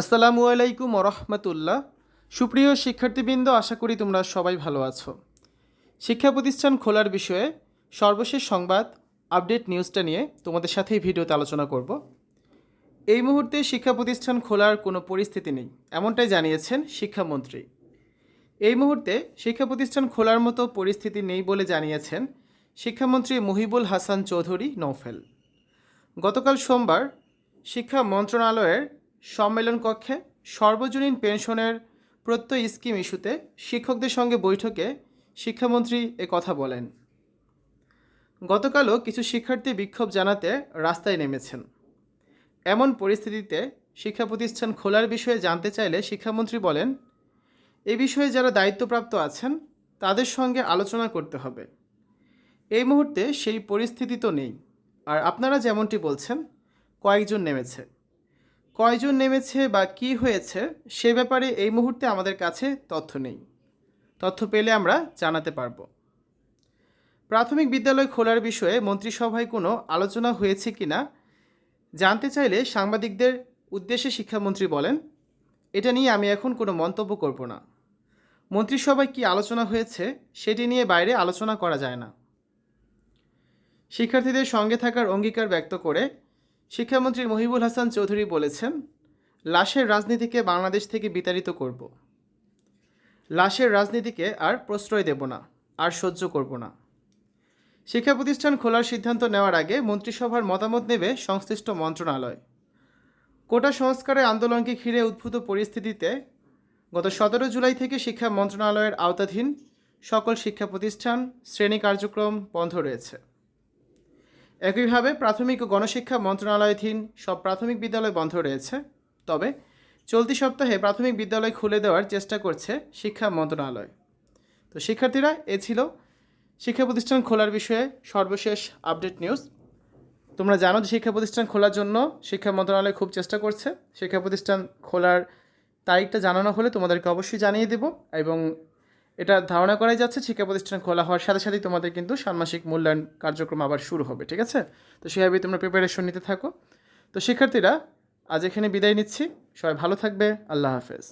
আসসালামু আলাইকুম রহমতুল্লাহ সুপ্রিয় শিক্ষার্থীবৃন্দ, আশা করি তোমরা সবাই ভালো আছো। শিক্ষা প্রতিষ্ঠান খোলার বিষয়ে সর্বশেষ সংবাদ, আপডেট নিউজটা নিয়ে তোমাদের সাথে এই ভিডিওতে আলোচনা করব। এই মুহূর্তে শিক্ষা প্রতিষ্ঠান খোলার কোনো পরিস্থিতি নেই, এমনটাই জানিয়েছেন শিক্ষামন্ত্রী। এই মুহূর্তে শিক্ষা প্রতিষ্ঠান খোলার মতো পরিস্থিতি নেই বলে জানিয়েছেন শিক্ষামন্ত্রী মহিবুল হাসান চৌধুরী নৌফেল গতকাল সোমবার শিক্ষা মন্ত্রণালয়ের সম্মেলন কক্ষে সর্বজনীন পেনশনের প্রত্যয় স্কিম ইস্যুতে শিক্ষকদের সঙ্গে বৈঠকে শিক্ষামন্ত্রী এ কথা বলেন। গতকালও কিছু শিক্ষার্থী বিক্ষোভ জানাতে রাস্তায় নেমেছেন। এমন পরিস্থিতিতে শিক্ষা প্রতিষ্ঠান খোলার বিষয়ে জানতে চাইলে শিক্ষামন্ত্রী বলেন, এ বিষয়ে যারা দায়িত্বপ্রাপ্ত আছেন, তাদের সঙ্গে আলোচনা করতে হবে। এই মুহূর্তে সেই পরিস্থিতি তো নেই। আর আপনারা যেমনটি বলছেন, কয়েকজন নেমেছে। কয়জন নেমেছে বা কি হয়েছে সে ব্যাপারে এই মুহূর্তে আমাদের কাছে তথ্য নেই। তথ্য পেলে আমরা জানাতে পারব। প্রাথমিক বিদ্যালয় খোলার বিষয়ে মন্ত্রিসভায় কোনো আলোচনা হয়েছে কি না জানতে চাইলে সাংবাদিকদের উদ্দেশ্যে শিক্ষামন্ত্রী বলেন, এটা নিয়ে আমি এখন কোনো মন্তব্য করব না। মন্ত্রিসভায় কি আলোচনা হয়েছে সেটি নিয়ে বাইরে আলোচনা করা যায় না। শিক্ষার্থীদের সঙ্গে থাকার অঙ্গীকার ব্যক্ত করে শিক্ষামন্ত্রী মহিবুল হাসান চৌধুরী বলেছেন, লাশের রাজনীতিকে বাংলাদেশ থেকে বিতাড়িত করব। লাশের রাজনীতিকে আর প্রশ্রয় দেব না, আর সহ্য করব না। শিক্ষা প্রতিষ্ঠান খোলার সিদ্ধান্ত নেওয়ার আগে মন্ত্রিসভার মতামত নেবে সংশ্লিষ্ট মন্ত্রণালয়। কোটা সংস্কারের আন্দোলনকে ঘিরে উদ্ভূত পরিস্থিতিতে গত সতেরো জুলাই থেকে শিক্ষা মন্ত্রণালয়ের আওতাধীন সকল শিক্ষা প্রতিষ্ঠান, শ্রেণি কার্যক্রম বন্ধ রয়েছে। একইভাবে প্রাথমিক ও গণশিক্ষা মন্ত্রণালয়াধীন সব প্রাথমিক বিদ্যালয় বন্ধ রয়েছে। তবে চলতি সপ্তাহে প্রাথমিক বিদ্যালয় খুলে দেওয়ার চেষ্টা করছে শিক্ষা মন্ত্রণালয়। তো শিক্ষার্থীরা, এ ছিল শিক্ষা প্রতিষ্ঠান খোলার বিষয়ে সর্বশেষ আপডেট নিউজ। তোমরা জানো যে শিক্ষা প্রতিষ্ঠান খোলার জন্য শিক্ষা মন্ত্রণালয় খুব চেষ্টা করছে। শিক্ষা প্রতিষ্ঠান খোলার তারিখটা জানানো হলে তোমাদেরকে অবশ্যই জানিয়ে দেব এবং এটা ধারণা করাই যাচ্ছে শিক্ষা প্রতিষ্ঠান খোলা হওয়ার সাথে সাথেই তোমাদের কিন্তু ষান্মাসিক মূল্যায়ন কার্যক্রম আবার শুরু হবে, ঠিক আছে? তো সেভাবেই তোমরা প্রিপারেশন নিতে থাকো। তো শিক্ষার্থীরা, আজ এখানে বিদায় নিচ্ছি। সবাই ভালো থাকবে। আল্লাহ হাফেজ।